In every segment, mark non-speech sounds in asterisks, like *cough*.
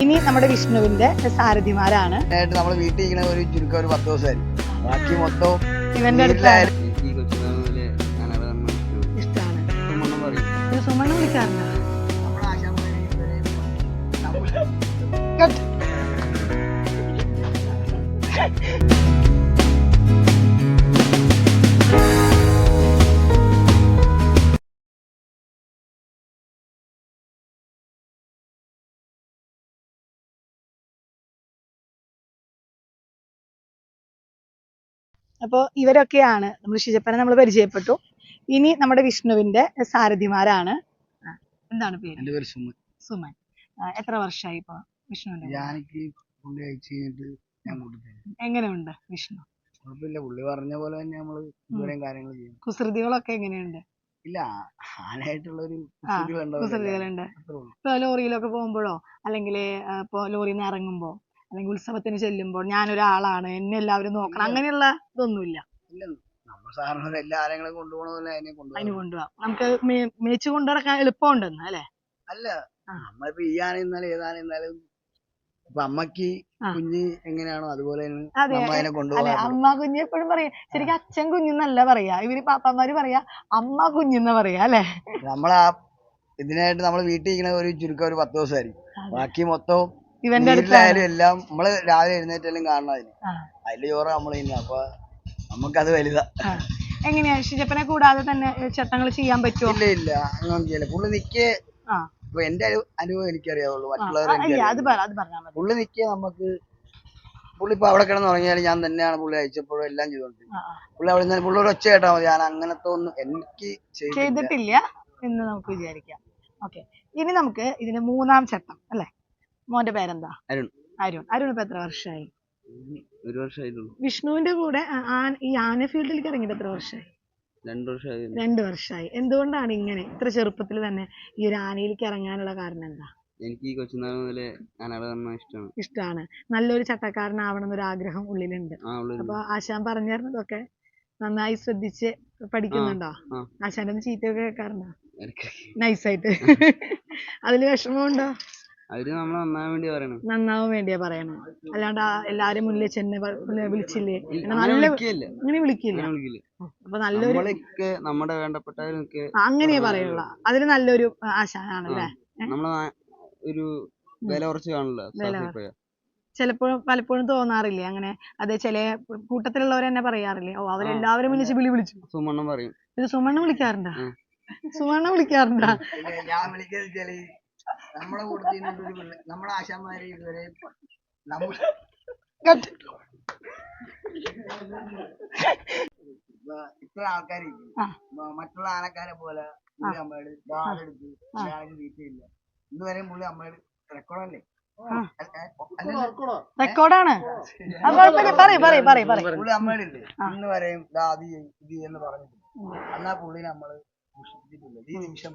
ഇനി നമ്മുടെ വിഷ്ണുവിന്റെ സാരഥിമാരാണ്. നമ്മുടെ നമ്മൾ വീട്ടിൽ ഇരിക്കുന്ന ഒരു ചുരുക്കം ഒരു പത്ത് ദിവസമായിരിക്കും. ബാക്കി മൊത്തം ഇവന്റെ അടുത്ത് വീട്ടിലായാലും എനിക്ക് ഈ കൊച്ചുനാൾ മുതലേ ഞാൻ അവിടെ വന്ന് ഇഷ്ടമാണ് ഇത് സുമണ്ണ വിളിക്കാറുണ്ടോ? അപ്പോൾ ഇവരൊക്കെയാണ് നമ്മൾ ഷിജപ്പനെ നമ്മൾ പരിചയപ്പെട്ടു. ഇനി നമ്മുടെ വിഷ്ണുവിന്റെ സാരഥിമാരാണ്. എന്താണ് പേര്? എന്റെ പേര് സുമൻ. സുമൻ. എത്ര വർഷമായി ഇപ്പൊ വിഷ്ണുവിന്റെ കൂടെ? ഞാനിക്ക് പുള്ളി അയച്ചു കഴിഞ്ഞിട്ട് ഞാൻ കൂട്ടിത്തരും എങ്ങനെയുണ്ട് വിഷ്ണു? കുഴപ്പമില്ല. പുള്ളി പറഞ്ഞ പോലെ തന്നെ നമ്മൾ ഇതുവരെയും കാര്യങ്ങൾ ചെയ്യും കുസൃതികളൊക്കെ എങ്ങനെയുണ്ട്? ഇല്ല ആനായിട്ടുള്ള ഒരു കുസൃതികളുണ്ട്. ലോറിയിലൊക്കെ പോകുമ്പോഴോ? അല്ലെങ്കിൽ ഇപ്പൊ ലോറിയിൽ നിന്ന് ഇറങ്ങുമ്പോ? അല്ലെങ്കിൽ ഉത്സവത്തിന് ചെല്ലുമ്പോൾ ഞാനൊരാളാണ് എന്നെ എല്ലാവരും നോക്കണം അങ്ങനെയുള്ള ഇതൊന്നുമില്ല. അതിനെ കൊണ്ടുപോകാം. നമുക്ക് മേച്ച് കൊണ്ടുനടക്കാൻ എളുപ്പമുണ്ടെന്ന് അല്ലേ? അല്ല ആ. നമ്മളിപ്പോ ഈ ആണെന്നാലും ഏതാണെന്നാലും ഇപ്പൊ അമ്മയ്ക്ക്. കുഞ്ഞ് എങ്ങനെയാണോ അതുപോലെ കൊണ്ടുപോകാൻ അമ്മ കുഞ്ഞ് എപ്പോഴും പറയാ ശരിക്കും അച്ഛൻ കുഞ്ഞെന്നല്ല പറയാ ഇവർ പാപ്പന്മാര് പറയാ അമ്മ കുഞ്ഞെന്ന് പറയാ അല്ലെ? നമ്മളാ ഇതിനായിട്ട് നമ്മൾ വീട്ടിൽ ഇരിക്കണ ഒരു ചുരുക്കം ഒരു പത്ത് ദിവസമായിരിക്കും. ബാക്കി മൊത്തം ഇവന്റെ വീട്ടിലായാലും എല്ലാം നമ്മൾ രാവിലെ എഴുന്നേറ്റാലും കാണണം അതിന്. അതിൽ ചോറ് നമ്മൾ അപ്പൊ നമുക്കത് വലുതാ. എങ്ങനെയാ ഷിജപ്പനെ കൂടാതെ തന്നെ ചട്ടങ്ങൾ ചെയ്യാൻ പറ്റുമോ ഇല്ല ഇല്ല. അങ്ങനെ ചെയ്യില്ല. പുള്ളി നിക്കേ ഇപ്പൊ എന്റെ അനു- അനുഭവം എനിക്കറിയാവുള്ളൂ. മറ്റുള്ളവരെ പുള്ളി നിക്കേ നമുക്ക് പുള്ളി ഇപ്പൊ അവിടെ കിടന്ന് തുടങ്ങിയാലും ഞാൻ തന്നെയാണ് പുള്ളി അയച്ചപ്പോഴും എല്ലാം ആ. പുള്ളി അവിടെ നിന്ന് പുള്ളി ഒരു ഒച്ച കേട്ടാ മതി. ഞാൻ അങ്ങനത്തെ ഒന്നും എനിക്ക് ചെയ്തിട്ടില്ല എന്ന് നമുക്ക് വിചാരിക്കാം. ഓക്കെ. ഇനി നമുക്ക് ഇതിന്റെ മൂന്നാം ചട്ടം അല്ലെ? മോന്റെ പേരെന്താ? അരുൺ. അരുൺ. അരുൺ ഇപ്പൊ എത്ര വർഷമായി ഒരു വർഷമായിട്ടുള്ളൂ വിഷ്ണുവിന്റെ കൂടെ ഈ ആന ഫീൽഡിലേക്ക് ഇറങ്ങിയിട്ട് എത്ര വർഷമായി രണ്ടു വർഷമായി രണ്ട് വർഷമായി എന്തുകൊണ്ടാണ് ഇങ്ങനെ ഇത്ര ചെറുപ്പത്തിൽ തന്നെ ഈ ഒരു ആനയിലേക്ക് ഇറങ്ങാനുള്ള കാരണം എന്താ? എനിക്ക് ഈ കൊച്ചുനാൾ മുതലേ വന്ന ഇഷ്ടമാണ്. ഇഷ്ടമാണ്. നല്ലൊരു ചട്ടക്കാരനാവണം എന്നൊരു ആഗ്രഹം ഉള്ളിലുണ്ട്. അപ്പൊ ആശാൻ പറഞ്ഞു തരുന്നതൊക്കെ നന്നായി ശ്രദ്ധിച്ച് പഠിക്കുന്നുണ്ടോ. ആശാന്റെ ചീത്തയൊക്കെ കേൾക്കാറുണ്ടോ? നൈസായിട്ട് *laughs* അതിൽ വിഷമമുണ്ടോ? അവർ നമ്മളെ നന്നാൻ വേണ്ടി പറയണം നന്നാവാൻ വേണ്ടിയാ പറയണത് അല്ലാണ്ട് ആ എല്ലാരും മുന്നിൽ ചെന്ന് വിളിച്ചില്ലേ? നല്ല അങ്ങനെ വിളിക്കില്ല. അപ്പൊ നല്ലൊരു നമ്മുടെ വേണ്ടപ്പെട്ടവരൊക്കെ അങ്ങനെയാ പറയുള്ള അതിൽ നല്ലൊരു ആശാനാണല്ലേ? നമ്മളെ ഒരു വില കുറച്ച് ചിലപ്പോഴും പലപ്പോഴും തോന്നാറില്ലേ അങ്ങനെ? അത് ചില കൂട്ടത്തിലുള്ളവർ തന്നെ പറയാറില്ലേ? ഓ അവരെല്ലാവരും വിളിച്ച് വിളി വിളിച്ചു. സുമണ്ണം പറയും. ഇത് സുമണ്ണ വിളിക്കാറുണ്ടാ? സുമണ്ണം വിളിക്കാറുണ്ടാ? ഞാൻ വിളിക്കുന്നത് നമ്മളെ കൂട്ടത്തിൽ നിന്നിട്ട് ഒരു പിള്ളേ നമ്മളെ ആശാന്മാരെ ഇതുവരെ ഇത്ര ആൾക്കാര്. മറ്റുള്ള ആനക്കാരെ പോലെ പുള്ളി അമ്മയോട് ബാളെടുത്ത് ഞാൻ വീട്ടിലില്ല. ഇന്നുവരെയും പുള്ളി അമ്മയോട് റെക്കോർഡല്ലേ. റെക്കോർഡാണ്. പുള്ളി അമ്മയോടില്ലേ ഇന്ന് വരെയും ദാ അത് ഇത് എന്ന് പറഞ്ഞിട്ടില്ല എന്നാ പുള്ളി നമ്മൾ മുഷിപ്പിച്ചിട്ടില്ല ഈ നിമിഷം.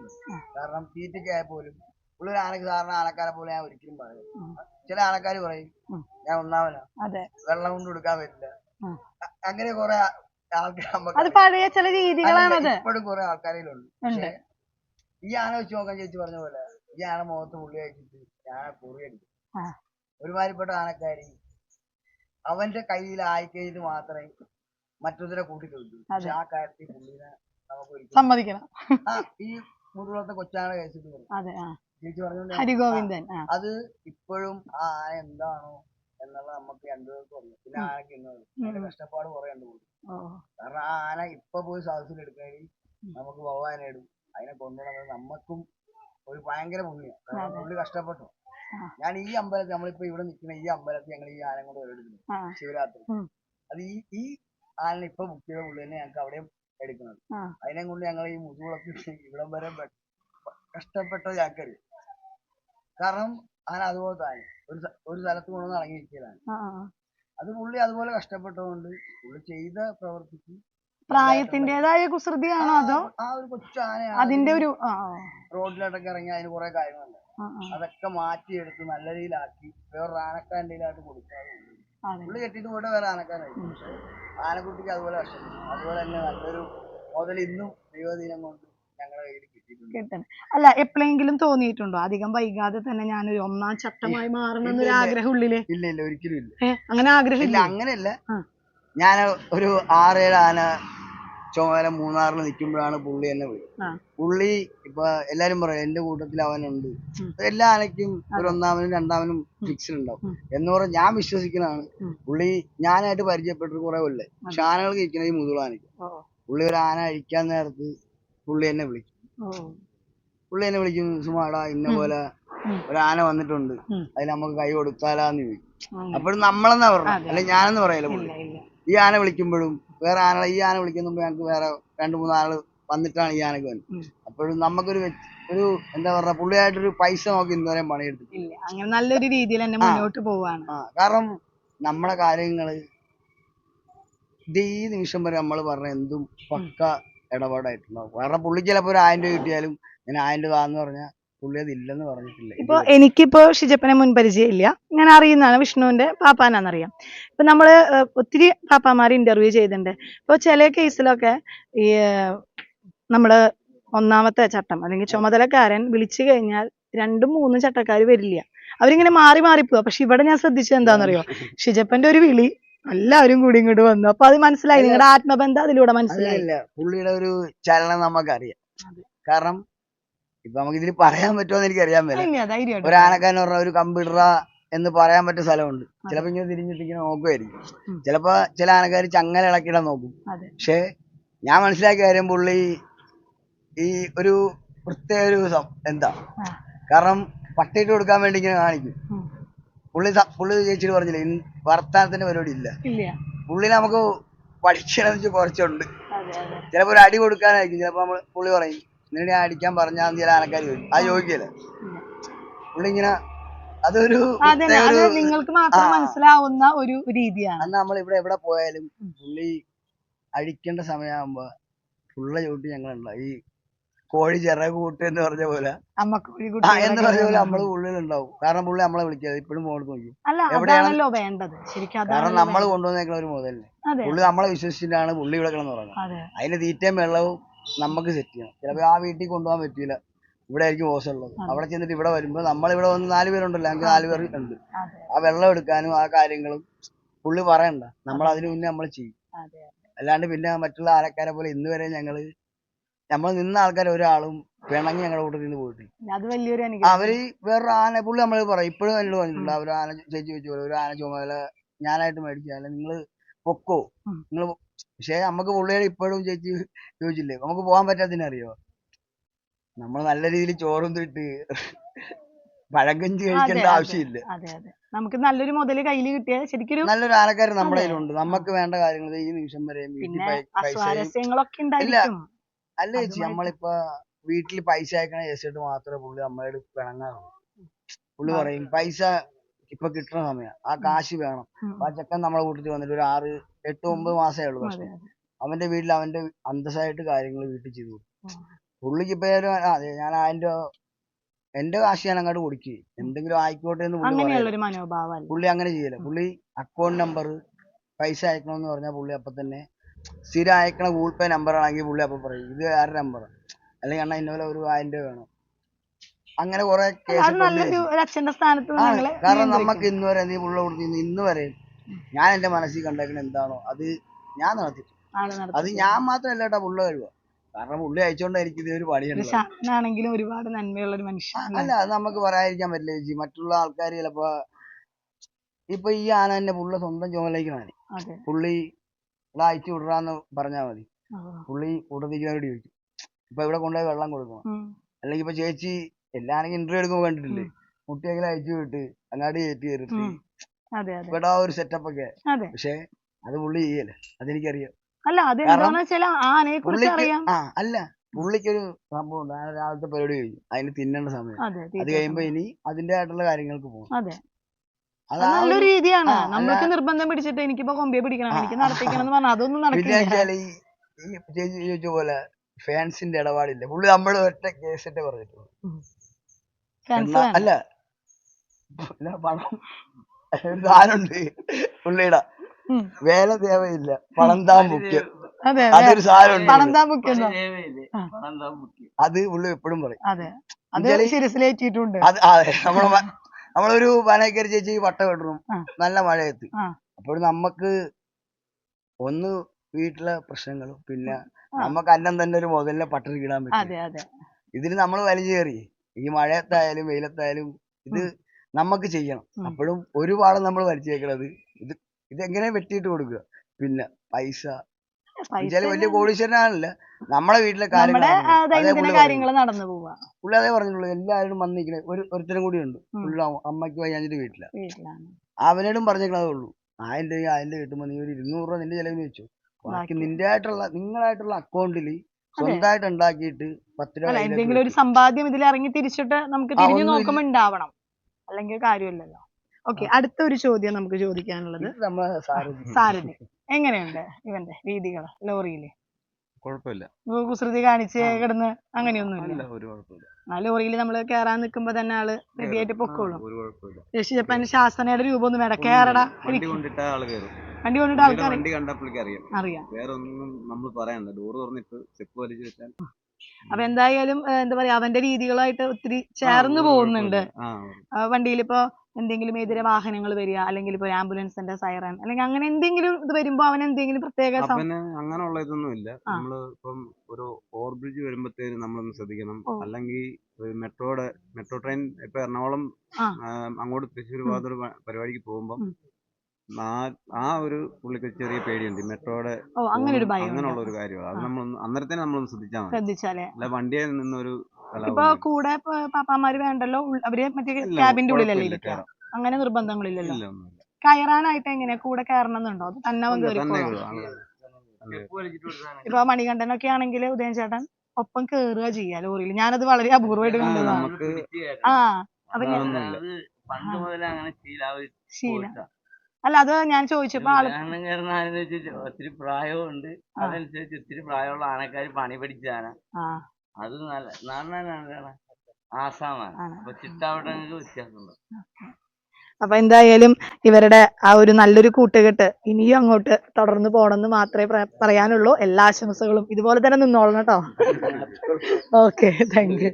കാരണം തീറ്റയ്ക്കായ പോലും പുള്ളി ആനക്ക് സാധാരണ ആനക്കാരെ പോലെ ഞാൻ ഒരിക്കലും പറയും ചില ആനക്കാര് പറയും ഞാൻ ഒന്നാമനാ. വെള്ളം കൊണ്ട് കൊടുക്കാൻ പറ്റില്ല. അങ്ങനെ കുറെ ആൾക്കാർ നമുക്ക് അത് പഴയ ചില രീതികളാണത്. ഇപ്പോഴും കുറെ ആൾക്കാരിലുണ്ട്. ഈ ആന വെച്ച് നോക്കാൻ ചേച്ചി പറഞ്ഞ പോലെ ഈ ആന മുഖത്ത് പുള്ളി അയച്ചിട്ട് ഞാൻ കുറി അടിക്കും. ആ. ഒരുമാതിരിപ്പെട്ട ആനക്കാരി അവന്റെ കയ്യിൽ ആയിക്കഴിഞ്ഞിട്ട് മാത്രമേ മറ്റൊന്നിനെ കൂട്ടിക്കൊള്ളൂ പക്ഷെ ആ കാര്യത്തിൽ പുള്ളിനെ നമുക്ക് സമ്മതിക്കണം. ഈ മുതുകുളത്തെ കൊച്ചാണ് കഴിച്ചിട്ട് ചേച്ചി ഹരിഗോവിന്ദൻ ആ. അത് ഇപ്പോഴും ആ ആന എന്താണോ എന്നുള്ളത് നമുക്ക് രണ്ടുപേർക്കും അറിയാം. പിന്നെ ആനക്ക് ഇന്നത് അതിന്റെ കഷ്ടപ്പാട് കുറെ ഉണ്ട്. ഓ. കാരണം ആ ആന ഇപ്പൊ പോയി സദസ്സിൽ എടുക്കുകയാണെങ്കിൽ നമുക്ക് ഭഗവാനിടും അതിനെ കൊണ്ടുവന്നത് നമുക്കും ഒരു ഭയങ്കര പുണ്യം. കാരണം പുള്ളി കഷ്ടപ്പെട്ടു. ഞാൻ ഈ അമ്പലത്തിൽ നമ്മളിപ്പോ ഇവിടെ നിൽക്കുന്ന ഈ അമ്പലത്തിൽ ഞങ്ങൾ ഈ ആന കൊണ്ട് എടുക്കുന്നു ആ. ശിവരാത്രി ഉം. അത് ഈ ഈ ആനനെ ഇപ്പൊ ബുക്ക് ചെയ്ത പുള്ളി തന്നെ ഞങ്ങൾക്ക് അവിടെയും എടുക്കുന്നത്. ആ. അതിനെ കൊണ്ട് ഞങ്ങൾ ഈ മുതുകുളത്തിൽ ഇവിടം വരെ കഷ്ടപ്പെട്ട ഞങ്ങൾക്കറിയാം കാരണം അവൻ അതുപോലെ തന്നെ. ഒരു സ്ഥ- ഒരു സ്ഥലത്ത് കൊണ്ടുവന്ന് ഇറങ്ങിയിരിക്കലാണ് ആ, ആ. അത് പുള്ളി അതുപോലെ കഷ്ടപ്പെട്ടതുകൊണ്ട് പുള്ളി ചെയ്ത പ്രവർത്തിക്ക് പ്രായത്തിന്റേതായ കുസൃതിയാണോ അതോ ആ ഒരു കൊച്ചാനയാണ് അതിന്റെ ഒരു ആ ആ, റോഡിലോട്ടൊക്കെ ഇറങ്ങി അതിന് കുറെ കാര്യങ്ങളുണ്ട്. ആ, ആ. അതൊക്കെ മാറ്റിയെടുത്ത് നല്ല രീതിയിലാക്കി വേറൊരു ആനക്കാരന്റെ കയ്യിലായിട്ട് കൊടുക്കാതെ പുള്ളി. അതെ. പുള്ളി കെട്ടിയിട്ട് പോയിട്ട് വേറെ ആനക്കാരായി പക്ഷെ ആനക്കുട്ടിക്ക് അതുപോലെ കഷ്ടപ്പെട്ടു. അതുപോലെ തന്നെ നല്ലൊരു മുതൽ ഇന്നും ദൈവദിനം കൊണ്ട് ഞങ്ങളുടെ കയ്യിൽ കിട്ടണം അല്ല എപ്പോഴെങ്കിലും തോന്നിയിട്ടുണ്ടോ? അധികം വൈകാതെ തന്നെ ഞാൻ ഒരു ഒന്നാം ചട്ടമായി മാറണം എന്നൊരു. ആഗ്രഹം ഉള്ളിൽ ഇല്ല ഇല്ല ഒരിക്കലും ഇല്ല. അങ്ങനെ ആഗ്രഹം ഇല്ല അങ്ങനെയല്ല. ഞാൻ ഒരു ആറേഴ് ആന ചുമതല മൂന്നാറിൽ നിൽക്കുമ്പോഴാണ് പുള്ളി എന്നെ വിളിക്കുന്നത് പുള്ളി ഇപ്പൊ എല്ലാരും പറയും എന്റെ കൂട്ടത്തിൽ അവനുണ്ട്. എല്ലാ ആനയ്ക്കും ഒരു ഒന്നാമനും രണ്ടാമനും ഫിക്സഡ് ഉണ്ടാവും. എന്ന് പറഞ്ഞ് ഞാൻ വിശ്വസിക്കുന്നതാണ്. പുള്ളി ഞാനായിട്ട് പരിചയപ്പെട്ട കുറെ കൊല്ലേ. പക്ഷെ ആനകൾക്ക് ഇരിക്കുന്നത് ഈ പുള്ളി ഒരു ആന അഴിക്കാൻ നേരത്ത് പുള്ളി എന്നെ വിളിക്കും. പുള്ളി എന്നെ വിളിക്കും സുമാടാ ഇന്ന പോലെ. ഒരു ആന വന്നിട്ടുണ്ട്. അതിൽ നമുക്ക് കൈ കൊടുത്താലാന്ന് ചോദിക്കും. അപ്പോഴും നമ്മളെന്നാ പറഞ്ഞു. അല്ലെ ഞാനെന്ന് പറയല പുള്ളി? ഈ ആന വിളിക്കുമ്പോഴും വേറെ ആന ഈ ആന വിളിക്കുന്ന മുമ്പ് ഞങ്ങൾക്ക് വേറെ രണ്ട് മൂന്ന് ആൾ വന്നിട്ടാണ് ഈ ആനക്ക് വന്നത്. അപ്പോഴും നമുക്കൊരു ഒരു എന്താ പറയാ പുള്ളിയായിട്ടൊരു പൈസ നോക്കി ഇന്നുവരെ പണിയെടുത്തു ഇല്ല അങ്ങനെ നല്ലൊരു രീതിയിൽ തന്നെ മുന്നോട്ട് പോവാണ്. കാരണം നമ്മളെ കാര്യങ്ങൾ ഇത് ഈ നിമിഷം വരെ നമ്മൾ പറഞ്ഞ എന്തും പക്ക ഇടപാടായിട്ടുണ്ടാവും കാരണം പുള്ളി ചിലപ്പോൾ ഒരു ആയിരം രൂപ കിട്ടിയാലും ഞാൻ ആയിരം രൂപ എന്ന് പറഞ്ഞാൽ പുള്ളി അത് ഇല്ലെന്ന് പറഞ്ഞിട്ടില്ല. ഇപ്പൊ എനിക്കിപ്പോ ഷിജപ്പനെ മുൻ പരിചയമില്ല. ഞാൻ അറിയുന്നതാണ് വിഷ്ണുവിന്റെ പാപ്പാനാന്നറിയാം. ഇപ്പൊ നമ്മൾ ഒത്തിരി പാപ്പാമാരെ ഇന്റർവ്യൂ ചെയ്തിട്ടുണ്ട് ഇപ്പൊ ചില കേസിലൊക്കെ ഈ നമ്മൾ ഒന്നാമത്തെ ചട്ടം അല്ലെങ്കിൽ ചുമതലക്കാരൻ വിളിച്ചു കഴിഞ്ഞാൽ രണ്ടും മൂന്നും ചട്ടക്കാർ വരില്ല. അവരിങ്ങനെ മാറി മാറി പോവാ. പക്ഷെ ഇവിടെ ഞാൻ ശ്രദ്ധിച്ചത് എന്താണെന്നറിയോ *laughs* ഷിജപ്പന്റെ ഒരു വിളി എല്ലാവരും കൂടി ഇങ്ങോട്ട് വന്നു. അപ്പൊ അത് മനസ്സിലായി. നിങ്ങളുടെ ആത്മബന്ധം അതിലൂടെ മനസ്സിലായി. അതിലില്ല പുള്ളിയുടെ ഒരു ചലനം നമുക്കറിയാം. കാരണം ഇപ്പൊ നമുക്ക് ഇതിൽ പറയാൻ പറ്റുമോ എനിക്ക് അറിയാൻ പറ്റില്ല ഒരു ആനക്കാരൻ പറഞ്ഞ ഒരു കമ്പ്യൂട്ടർ എന്ന് പറയാൻ പറ്റിയ സ്ഥലമുണ്ട്. ചിലപ്പോ ഇങ്ങനെ തിരിഞ്ഞിട്ടിങ്ങനെ നോക്കുമായിരിക്കും. ചിലപ്പോ ചില ആനക്കാർ ചങ്ങല ഇളക്കിടാൻ നോക്കും. പക്ഷെ ഞാൻ മനസ്സിലാക്കിയ കാര്യം പുള്ളി ഈ ഒരു പ്രത്യേക ഒരു എന്താ? കാരണം പട്ടിയിട്ട് കൊടുക്കാൻ വേണ്ടി ഇങ്ങനെ കാണിക്കും. പുള്ളി പുള്ളി ചേച്ചിട്ട് പറഞ്ഞില്ലേ വർത്താനത്തിന്റെ പരിപാടി ഇല്ല. പുള്ളി നമുക്ക് പഠിക്കണം കുറച്ചുണ്ട്. ചിലപ്പോ ഒരു അടി കൊടുക്കാനായിരിക്കും ചിലപ്പോ നമ്മൾ പുള്ളി പറയും നിന്നെ ഞാൻ അടിക്കാൻ പറഞ്ഞാൽ ചില ആനക്കാർ ചോദിക്കും. അത് ചോദിക്കല്ലേ? പുള്ളി ഇങ്ങനെ അതൊരു നിങ്ങൾക്ക് മാത്രം ആ. മനസ്സിലാവുന്ന ഒരു രീതിയാണ്. നമ്മൾ ഇവിടെ എവിടെ പോയാലും. പുള്ളി അഴിക്കേണ്ട സമയമാകുമ്പോ പുള്ള ചവിട്ടി ഞങ്ങളുണ്ടാവും. ഈ കോഴി ചിറക് കൂട്ട് എന്ന് പറഞ്ഞ പോലെ. ആ എന്ന് പറഞ്ഞ പോലെ നമ്മൾ ഉള്ളിലുണ്ടാവും. കാരണം പുള്ളി നമ്മളെ വിളിക്കാതെ ഇപ്പോഴും മോൾ നോക്കി. അല്ല എവിടെയാണ്? അതാണല്ലോ വേണ്ടത്. ശരിക്കും കാരണം നമ്മൾ. കൊണ്ടുവന്നേക്കുന്ന ഒരു മുതലല്ലേ അതെ. പുള്ളി നമ്മളെ വിശ്വസിച്ചിട്ടാണ് പുള്ളി ഇവിടെ കിടന്ന് പറഞ്ഞത് അതെ. അതിന് തീറ്റയും വെള്ളവും നമുക്ക് സെറ്റ് ചെയ്യണം. ചിലപ്പോ ആ വീട്ടിൽ കൊണ്ടുപോകാൻ പറ്റില്ല ഇവിടെ ആയിരിക്കും ഹോസ് ഉള്ളത്. അവിടെ ചെന്നിട്ട് ഇവിടെ വരുമ്പോ നമ്മളിവിടെ വന്ന് നാല് പേരുണ്ടല്ലോ ഞങ്ങൾക്ക് നാല് പേർ ഉണ്ട് അതെ. ആ വെള്ളം എടുക്കാനും ആ കാര്യങ്ങളും പുള്ളി പറയണ്ട. നമ്മൾ അതിനു മുന്നേ നമ്മൾ ചെയ്യും. അതെ അല്ലാണ്ട് പിന്നെ മറ്റുള്ള ആൾക്കാരെ പോലെ ഇന്ന് വരെ ഞങ്ങൾ നമ്മൾ നിന്ന ആൾക്കാർ ഒരാളും പിണങ്ങി ഞങ്ങളുടെ കൂട്ടത്തിൽ നിന്ന് പോയിട്ടില്ല. അത് വലിയൊരു അനുഗ്രഹം. അവർ വേറൊരു ആന പുള്ളി നമ്മൾ പറയും. ഇപ്പോഴും എന്നോട് പറഞ്ഞിട്ടുണ്ട്. അവർ ആന ചേച്ചി ചോദിച്ചു പോലെ ഒരു ആന ചുമതല ഞാനായിട്ട് മേടിച്ചാൽ നിങ്ങൾ പൊക്കോ? നിങ്ങൾ പക്ഷെ നമുക്ക് പുള്ളിയുടെ ഇപ്പോഴും ചേച്ചി ചോദിച്ചില്ലേ? നമുക്ക് പോകാൻ പറ്റാത്തതിനറിയോ നമ്മൾ നല്ല രീതിയിൽ ചോറും തിട്ട് പഴങ്കഞ്ചി കഴിക്കേണ്ട ആവശ്യമില്ല. നമുക്ക് നല്ലൊരു മുതൽ കയ്യിൽ കിട്ടിയ ശരിക്കും നല്ലൊരു ആനക്കാരൻ നമ്മുടെ. കയ്യിലുണ്ട്. നമുക്ക് വേണ്ട കാര്യങ്ങൾ ഈ നിമിഷം വരെ വീട്ടിൽ അല്ല ചേച്ചി നമ്മളിപ്പോ വീട്ടിൽ പൈസ അയക്കണ ചേച്ചിട്ട് മാത്രമേ പുള്ളി നമ്മളോട് പിണങ്ങാറുള്ളൂ. പുള്ളി. പറയും പൈസ ഇപ്പൊ കിട്ടുന്ന സമയം. ആ കാശ് വേണം. ആ ചെക്കൻ നമ്മളെ കൂട്ടത്തിൽ വന്നിട്ട് ഒരു ആറ് എട്ട് ഒമ്പത് മാസമേ ഉള്ളൂ പക്ഷെ അവന്റെ വീട്ടിൽ അവന്റെ അന്തസ്സായിട്ട് കാര്യങ്ങൾ വീട്ടിൽ ചെയ്തു കൊടുക്കും. പുള്ളിക്ക് ഇപ്പൊ അതെ ഞാൻ അതിന്റെ എന്റെ കാശ് ഞാൻ അങ്ങോട്ട് കൊടുക്കുക എന്തെങ്കിലും ആയിക്കോട്ടെ എന്ന് പുള്ളി പറയും പുള്ളി അങ്ങനെ ചെയ്യല. പുള്ളി അക്കൗണ്ട് നമ്പർ പൈസ അയക്കണമെന്ന് പറഞ്ഞാൽ പുള്ളി അപ്പൊ തന്നെ സ്ഥിരം അയക്കണ ഗൂഗിൾ പേ നമ്പർ ആണെങ്കിൽ പുള്ളി അപ്പൊ പറയും. ഇത് ആരുടെ നമ്പർ അല്ലെങ്കിൽ അണ്ണാ ഇന്നപോലെ ഒരു ആയിരം രൂപ വേണം? അങ്ങനെ കുറെ കേസ് അത് നല്ലൊരു ഒരു അച്ഛന്റെ സ്ഥാനത്ത് നിന്ന് ആണ് ഞങ്ങൾ കാരണം. നമുക്ക് ഇന്ന് വരെ നീ പുള്ള കൊടുത്ത് ഇന്ന് വരെ ഞാൻ എന്റെ മനസ്സിൽ കണ്ടേക്കണ എന്താണോ അത് ഞാൻ നടത്തി. അത്. ഞാൻ മാത്രമല്ല കേട്ടോ പുള്ള കഴിവ. കാരണം പുള്ളി അയച്ചോണ്ടായിരിക്കും ഇത് ഒരു ഒരു പണിയുള്ളത് ശാന്തനാണെങ്കിലും ഒരുപാട് നന്മയുള്ള ഒരു മനുഷ്യൻ അല്ല? അത് നമുക്ക് പറയാതിരിക്കാൻ പറ്റില്ല ചേച്ചി. മറ്റുള്ള ആൾക്കാർ ചിലപ്പോ ഇപ്പൊ ഈ ആന തന്നെ പുള്ള സ്വന്തം ചുമലേക്കാണ് അതെ. പുള്ളി ഇവിടെ അയച്ചു വിടറാന്ന് പറഞ്ഞാൽ മതി. പുള്ളി കൂട്ടത്തിരിക്കുന്നവരോട് ചോദിക്കും. ഇപ്പൊ ഇവിടെ കൊണ്ടുപോയി വെള്ളം കൊടുക്കണം. അല്ലെങ്കി അല്ലെങ്കിൽ ഇപ്പൊ ചേച്ചി എല്ലാണെങ്കിൽ ഇന്റർവ്യൂ എടുക്കുമ്പോ കണ്ടിട്ടില്ലേ. കുട്ടിയെങ്കിലും അയച്ചു വിട്ട് അങ്ങാടി കയറ്റി കയറിട്ട് ഇവിടെ ആ ഒരു സെറ്റപ്പ് ഒക്കെ. പക്ഷെ അത് പുള്ളി ചെയ്യല്ലേ? അതെനിക്കറിയാം. അല്ല അത് എന്താന്ന് വെച്ചാൽ ആനയെ കുറിച്ച് പുള്ളിക്ക് അറിയാം. ആ അല്ല. പുള്ളിക്കൊരു സംഭവം ഉണ്ട്. ഞാൻ രാവിലത്തെ പരിപാടി കഴിഞ്ഞു അതിന് തിന്നേണ്ട സമയം. അത് കഴിയുമ്പോ ഇനി അതിന്റേതായിട്ടുള്ള കാര്യങ്ങൾക്ക് പോകും അതെ അത് അത് ആ ഒരു- നല്ലൊരു രീതിയാണ്. നമ്മൾക്ക് നിർബന്ധം പിടിച്ചിട്ട് എനിക്കിപ്പോ കൊമ്പിയെ പിടിക്കണം എനിക്ക് നടത്തിക്കണം എന്ന് പറഞ്ഞാൽ അതൊന്നും നടക്കില്ല. പോലെ ഫാൻസിന്റെ ഇടപാടില്ല? പുള്ളി നമ്മൾ ഒറ്റ കേസിട്ട് പറഞ്ഞിട്ടുള്ളൂ. അല്ല പണം സാധനമുണ്ട് പുള്ളിയുടെ. വേല തേവയില്ല. പണം താൻ മുഖ്യം. അതെ അതൊരു സാധനമുണ്ട്. അത് പുള്ളി എപ്പോഴും പറയും. അതെ. നമ്മളെ നമ്മളൊരു വനക്കരി ചേച്ചി വട്ട കെട്ടണം. നല്ല മഴയത്ത്. അപ്പോൾ നമുക്ക് ഒന്ന് വീട്ടിലെ പ്രശ്നങ്ങളും പിന്നെ നമ്മക്ക് നമുക്ക് അന്നം തന്നെ ഒരു മുതലിനെ പട്ടിണി കിടാൻ പറ്റും ഇതിന് നമ്മൾ വലിച്ചു കയറി. ഈ മഴയത്തായാലും വെയിലത്തായാലും ഇത് നമുക്ക് ചെയ്യണം. അപ്പോഴും ഒരുപാട് നമ്മൾ വലിച്ചു കേൾക്കണത് ഇത് ഇതെങ്ങനെ വെട്ടിയിട്ട് കൊടുക്കുക? പിന്നെ പൈസ പൈസ വലിയ കോടീശ്വരനാണല്ലോ. നമ്മളെ വീട്ടിലെ നമ്മുടെ കാര്യങ്ങൾ ആ, ദൈനംദിന കാര്യങ്ങൾ നടന്നു പോവാ. പുള്ളി അതേ പറഞ്ഞുള്ളൂ എല്ലാവരും വന്നിരിക്കണേ. ഒരു ഒരുത്തരും കൂടി ഉണ്ട്. ഉം. പുള്ളി അമ്മയ്ക്ക് വയ്യാഞ്ഞിട്ട് വീട്ടില. വീട്ടിലാണ്. അവനോടും പറഞ്ഞേക്കണതേ ഉള്ളൂ. ആയിന്റെ രൂപ വീട്ടിൽ കിട്ടുമ്പോ നീ ഒരു ഇരുന്നൂറ് രൂപ നിന്റെ ചെലവിന് വെച്ചു. ബാക്കി ബാക്കി. നിന്റെ ആയിട്ടുള്ള നിങ്ങളായിട്ടുള്ള അക്കൗണ്ടിൽ സ്വന്തമായിട്ട് ഉണ്ടാക്കിയിട്ട് പത്ത് രൂപ അല്ല കയ്യിലേക്ക് എന്തെങ്കിലും ഒരു വെക്ക്. സമ്പാദ്യം ഇതിൽ ഇറങ്ങി തിരിച്ചിട്ട് നമുക്ക് ആ, തിരിഞ്ഞു ഒന്നുമില്ല. നോക്കുമ്പോ ഉണ്ടാവണം. അല്ലെങ്കിൽ കാര്യമില്ലല്ലോ. ഓക്കെ അടുത്ത ഒരു ചോദ്യം നമുക്ക് ചോദിക്കാനുള്ളത്. സാരഥി. എങ്ങനെയുണ്ട് ഇവന്റെ രീതികൾ ലോറിയിൽ? കുഴപ്പമില്ല. കുസൃതി കാണിച്ച്. കിടന്ന് അങ്ങനെയൊന്നുമില്ല. ആ ലോറിയിൽ നമ്മൾ കേറാൻ നിൽക്കുമ്പോ തന്നെ ആൾ റെഡിയായിട്ട് പൊക്കോളും. ഒരു ജപ്പാൻ രക്ഷിച്ചപ്പൻ രൂപം ഒന്നും വേണ്ട കേറടാ. വണ്ടി കൊണ്ടിട്ട് ആൾക്കാർ അറിയാം. അറിയാം. വേറെ ഒന്നും നമ്മൾ പറയണ്ട ഡോർ തുറന്നിട്ട് വലിച്ചു വെച്ചാൽ അപ്പൊ എന്തായാലും എന്താ പറയാ അവന്റെ രീതികളായിട്ട് ഒത്തിരി ചേർന്ന് പോകുന്നുണ്ട്. വണ്ടിയിൽ ഇപ്പൊ എന്തെങ്കിലും എതിരെ വാഹനങ്ങൾ വരിക അല്ലെങ്കിൽ ഇപ്പൊ ആംബുലൻസിന്റെ സൈറൻ അല്ലെങ്കിൽ അങ്ങനെ എന്തെങ്കിലും ഇത് വരുമ്പോ അവൻ എന്തെങ്കിലും പ്രത്യേക സം- അവന് അങ്ങനെയുള്ള ഇതൊന്നും ഇല്ല ആ. നമ്മൾ ഇപ്പം ഒരു ഓവർ ബ്രിഡ്ജ് വരുമ്പോഴത്തേനും നമ്മളൊന്ന് ശ്രദ്ധിക്കണം ഓ. അല്ലെങ്കിൽ ഒരു മെട്രോയുടെ മെട്രോ ട്രെയിൻ ഇപ്പൊ എറണാകുളം ആ. ആ, അങ്ങോട്ട് തൃശ്ശൂർ ഉം. ഭാഗത്തൊരു പ- പരിപാടിക്ക് പോകുമ്പോൾ ഉം. ആ ഒരു പുള്ളിക്ക് ചെറിയ പേടിയുണ്ട് ഈ മെട്രോയുടെ ഓ അങ്ങനെ ഒരു ഭയം അങ്ങനെയുള്ള ഒരു കാര്യമാണ് അത് ആ. നമ്മൾ ഒന്ന് നമ്മളൊന്ന് ശ്രദ്ധിച്ചാൽ മതി ശ്രദ്ധിച്ചാലേ അല്ല വണ്ടിയിൽ നിന്നൊരു ഇപ്പൊ കൂടെ ഇപ്പൊ പാപ്പാമാര് വേണ്ടല്ലോ? അവർ മറ്റേ ക്യാബിന്റെ ഉള്ളിലല്ലേ ഇരിക്കുക അങ്ങനെ നിർബന്ധങ്ങളില്ലല്ലോ? കയറാനായിട്ട് എങ്ങനെയാ? കൂടെ കയറണം എന്നുണ്ടോ അത് തന്നെ വന്ന് കയറിക്കോളും. ഇപ്പൊ മണികണ്ഠനൊക്കെ ആണെങ്കിൽ ഉദയൻ ചേട്ടൻ ഒപ്പം കേറുക ചെയ്യാ ലോറിയിൽ ഞാനത് വളരെ അപൂർവമായിട്ട് കണ്ടതാണ് ആ അങ്ങനെ ശീലാവി അല്ല അത് ഞാൻ ചോദിച്ചപ്പോ ആൾ ഒത്തിരി പ്രായവും ഉണ്ട് അതനുസരിച്ച് ഒത്തിരി പ്രായമുള്ള ആനക്കാര് പണി പഠിച്ചാണ് ആ. അത് നല്ല നാണ ആസാമാണ്. അപ്പൊ ചിട്ടാവട്ടങ്ങൾക്ക് വ്യത്യാസമുണ്ട്. അപ്പൊ എന്തായാലും ഇവരുടെ ആ ഒരു നല്ലൊരു കൂട്ടുകെട്ട് ഇനിയും അങ്ങോട്ട് തുടർന്ന് പോണെന്ന് മാത്രമേ പറയാനുള്ളൂ. എല്ലാ ആശംസകളും ഇതുപോലെ തന്നെ നിന്നോളണം കേട്ടോ. Okay thank you